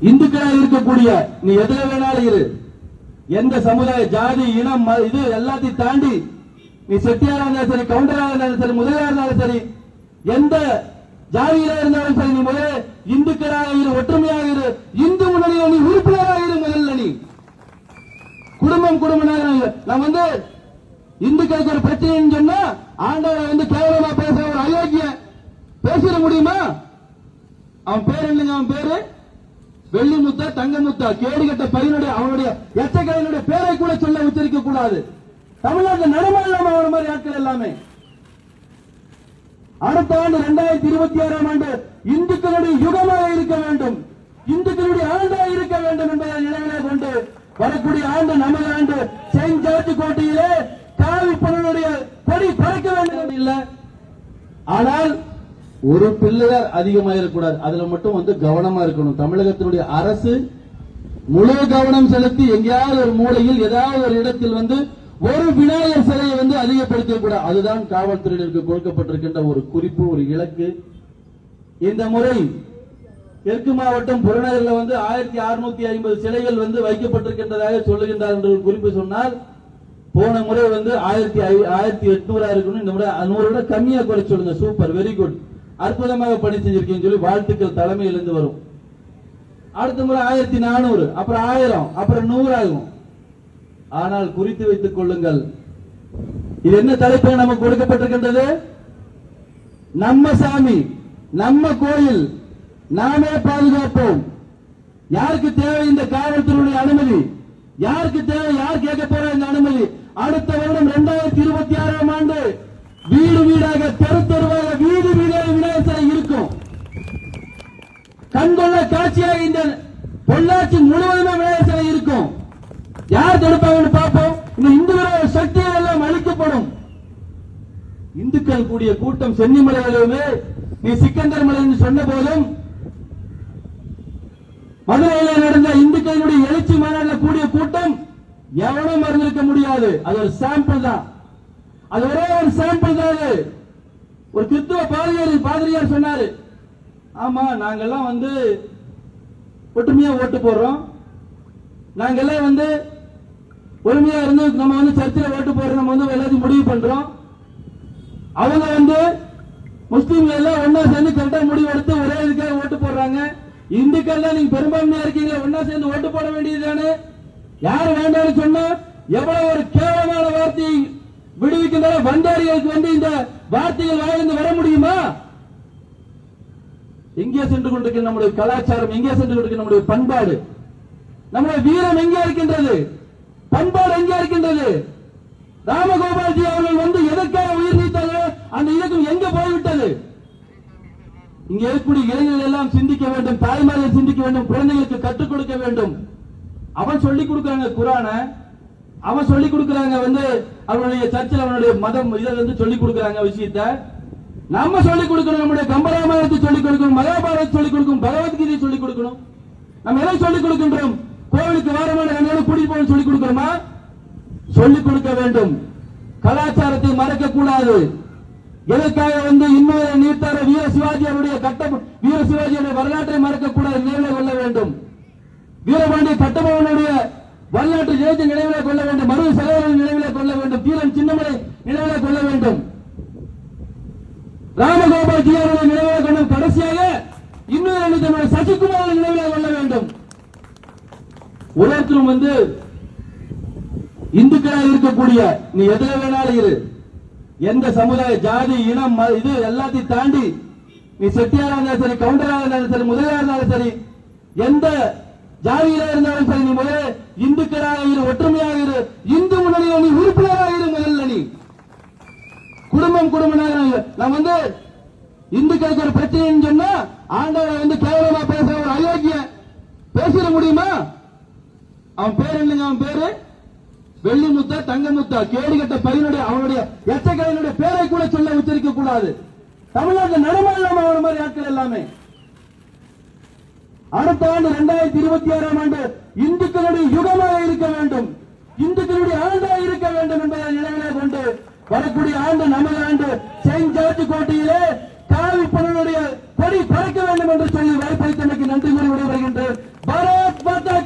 இந்துக்களாக இருக்கக்கூடிய நீ எதுல வேணாலும் இரு. எந்த சமுதாய ஜாதி இனம் இது எல்லாத்தையும் தாண்டி நீ செட்டியாரா இருந்தாலும் சரி கவுண்டரா இருந்தாலும் சரி முதலியா இருந்தாலும் சரி எந்த ஜாதியில இருந்தாலும் சரி நீ முதல்ல இந்துக்களாக இரு ஒற்றுமையாக இரு. இந்து முன்னணியில் நீ உறுப்பினராக இரு முதல்ல நீ. குடும்பம் குடும்பம் நான் வந்து இந்துக்களுக்கு ஒரு பிரச்சனைன்னு சொன்னா ஆண்டவரை வந்து கேவலமா பேசுற ஒரு அயோக்கிய பேசிட முடியுமா? அவன் பேர் என்னங்க அவன் பேரு? வெள்ளி முத்தா தங்க முத்தா கேடு கட்ட பையனுடைய அவனுடைய எச்சக்கலையினுடைய பேரை கூட சொல்ல உச்சரிக்க கூடாது. தமிழ்நாட்டில் நடமாடலாம் அவன மாதிரி ஆட்கள் எல்லாமே. அடுத்த ஆண்டு இரண்டாயிரத்தி இருபத்தி ஆறாம் ஆண்டு இந்துக்களுடைய யுகமாக இருக்க வேண்டும். இந்துக்களுடைய ஆண்டாக இருக்க வேண்டும் என்பதை நினைவிலே கொண்டு வரக்கூடிய ஆண்டு நமது ஆண்டு செயின்ட் ஜார்ஜ் கோட்டையிலே காவி பொருளுடைய கொடி பறக்க வேண்டும் இல்லை. ஆனால் ஒரு பிள்ளையார் அதிகமாயிடக்கூடாது அதுல மட்டும் வந்து கவனமா இருக்கணும். தமிழகத்தினுடைய அரசு முழு கவனம் செலுத்தி எங்கேயாவது ஒரு மூலையில் ஏதாவது ஒரு இடத்தில் வந்து ஒரு விநாயகர் சிலையை வந்து அதிகப்படுத்த கூடாது அதுதான் காவல்துறையினருக்கு கொடுக்கப்பட்டிருக்கின்ற ஒரு குறிப்பு ஒரு இலக்கு. இந்த முறை தெற்கு மாவட்டம் புறநகரில் வந்து ஆயிரத்தி அறுநூத்தி ஐம்பது சிலைகள் வந்து வைக்கப்பட்டிருக்கின்றதாக சொல்லுகின்றார் என்று ஒரு குறிப்பு சொன்னால் போன முறை வந்து ஆயிரத்தி ஆயிரத்தி எட்நூறா இருக்கணும். இந்த முறை நூறு விட கம்மியா குறைச்சு சொல்லுங்க சூப்பர் வெரி குட். அற்புதமாக பணி செஞ்சிருக்கீங்கன்னு சொல்லி வாழ்த்துக்கள் தலைமையிலிருந்து வரும். அடுத்த முறை ஆயிரத்தி நானூறு அப்புறம் ஆயிரம் அப்புறம் நூறு ஆகும் ஆனால் குறித்து வைத்துக் கொள்ளுங்கள். இது என்ன தலைப்பு நமக்கு கொடுக்கப்பட்டிருக்கின்றது? நம்ம சாமி நம்ம கோயில் நாமே பாதுகாப்போம். யாருக்கு தேவை இந்த காவல்துறையுடைய அனுமதி? யாருக்கு தேவை யார் கேட்க போற இந்த அனுமதி? அடுத்த வருடம் இரண்டாயிரத்தி இருபத்தி ஆறாம் ஆண்டு வீடு வீடாக தெரு தெருவாக வீடு வீடாக விநாயகர் சிலை இருக்கும் கண்கொள்ள காட்சியாக இந்த பொள்ளாச்சி முழுவதுமே விநாயகர் சிலை இருக்கும். யார் தடுப்பாங்கன்னு பார்ப்போம். இந்த இந்து சக்திகள் எல்லாம் அழிக்கப்படும். இந்துக்கள் கூடிய கூட்டம் சென்னிமலையிலுமே நீ சிக்கந்தர் மலை என்று சொன்ன போதும் மதுரையில் நடந்த இந்துக்களுடைய எழுச்சி மாநாட்டில் கூடிய கூட்டம் எவனும் மறந்திருக்க முடியாது. அது ஒரு சாம்பிள் தான். அது ஒரே ஒரு சாம்பிள் தான் அது. ஒரு கிறிஸ்துவ பாதிரியார் பாதிரியார் சொன்னாரு ஆமா நாங்கெல்லாம் வந்து ஒற்றுமையா ஓட்டு போடுறோம். நாங்கெல்லாம் வந்து ஒருமையா இருந்து நம்ம வந்து சர்ச்சில் ஓட்டு போடுற நம்ம வந்து எல்லாத்தையும் முடிவு பண்றோம். அவங்க வந்து முஸ்லீம்கள் எல்லாம் ஒன்னா சேர்ந்து கரெக்டா முடிவு எடுத்து ஒரே இதுக்காக ஓட்டு போடுறாங்க. இந்துக்கள் தான் நீங்க பெரும்பான்மையா இருக்கீங்க ஒன்னா சேர்ந்து ஓட்டு போட வேண்டியதுதானே? யார் வேண்டாம்னு சொன்னா எவ்வளவு ஒரு கேவலமான வார்த்தையை விடுவிக்கின்ற வந்தாரிகளுக்கு வந்து இந்த வார்த்தைகள் வாயிலிருந்து வர முடியுமா? எங்கே சென்று கொண்டிருக்கிற நம்முடைய கலாச்சாரம் எங்கே சென்று கொண்டிருக்கிற நம்முடைய பண்பாடு? நம்முடைய வீரம் எங்கே இருக்கின்றது? பண்பாடு எங்கே இருக்கின்றது? ராமகோபால்ஜி அவர்கள் வந்து எதற்காக உயிர் நீத்தாரோ அந்த இயக்கம் எங்க போய்விட்டது? இங்க இருக்கக்கூடிய இளைஞர்கள் எல்லாம் சிந்திக்க வேண்டும் தாய்மார்கள் சிந்திக்க வேண்டும் குழந்தைகளுக்கு கற்றுக் கொடுக்க வேண்டும். அவன் சொல்லி கொடுக்கறாங்க குரான. அவன் சொல்லி கொடுக்கறாங்க வந்து அவனுடைய சர்ச்சில் அவனுடைய மதம் இதை வந்து சொல்லி கொடுக்கறாங்க விஷயத்தை. நம்ம சொல்லிக் கொடுக்கணும் நம்முடைய கம்பராமாயணத்தை சொல்லி கொடுக்கணும் மகாபாரதத்தை சொல்லி கொடுக்கணும் பகவத்கீதை சொல்லிக் கொடுக்கணும். நம்ம எதை சொல்லிக் கொடுக்கின்றோம்? கோவிலுக்கு வாரமான கண்களை கூடி போகணும் சொல்லிக் கொடுக்கிறோமா? சொல்லிக் கொடுக்க வேண்டும். கலாச்சாரத்தை மறக்க கூடாது எதற்காக வந்து இன்னொரு நீர்த்தார வீர சிவாஜி அவருடைய வீர சிவாஜியுடைய வரலாற்றை மறக்க கூடாது நினைவில் கொள்ள வேண்டும். வீரபாண்டிய கட்டபவனுடைய வரலாற்று ஜெயத்தை நினைவில் கொள்ள வேண்டும். மருது சகோதரன் நினைவில் கொள்ள வேண்டும். தீரன் சின்னமலை நினைவில் கொள்ள வேண்டும். ராமகோபால் ஜி அவர்களை நினைவிலே கடைசியாக இன்னொரு அணித்தனுடைய சசிகுமாரை கொள்ள வேண்டும். உலகத்திலும் வந்து இந்துக்களாக இருக்கக்கூடிய நீ எதுல வேணாலும் இரு. எந்த சமுதாய ஜாதி இனம் இது எல்லாத்தையும் தாண்டி நீ செட்டியாரா இருந்தாலும் சரி கவுண்டரா இருந்தாலும் சரி முதலியா இருந்தாலும் சரி எந்த ஜாதியில இருந்தாலும் சரி நீ முதல்ல இந்துக்களாக இரு ஒற்றுமையாக இரு. இந்து முன்னணியில் நீ உறுப்பினராக குடும்பம் குடும்பம் நான் வந்து இந்துக்களுக்கு ஒரு பிரச்சனைன்னு சொன்னா ஆண்டவரை வந்து கேவலமா பேசுற ஒரு அயோக்கிய பேசிட முடியுமா? அவன் பேர் என்னங்க? அவன் பேரு? வெள்ளிமுத்தா தங்கமுத்தா. கேடுகட்ட பையனுடைய அவனுடைய எச்சக்கலையினுடைய பேரை கூட சொல்ல உச்சரிக்க கூடாது. தமிழ்நாட்டில் இல்லாம அவன மாதிரி ஆட்கள் எல்லாமே. அடுத்த ஆண்டு இரண்டாயிரத்தி இருபத்தி ஆறாம் ஆண்டு இந்துக்களுடைய யுகமாக இருக்க வேண்டும். இந்துக்களுடைய ஆண்டு வரக்கூடிய ஆண்டு நமது ஆண்டு செயின்ட் ஜார்ஜ் கோட்டையிலே காவி பலனுடைய கொடி பறக்க வேண்டும் என்று சொல்லி வாய்ப்பளித்தமைக்கு நன்றி கூறி விடைபெறுகின்றேன். பாரத் மாதா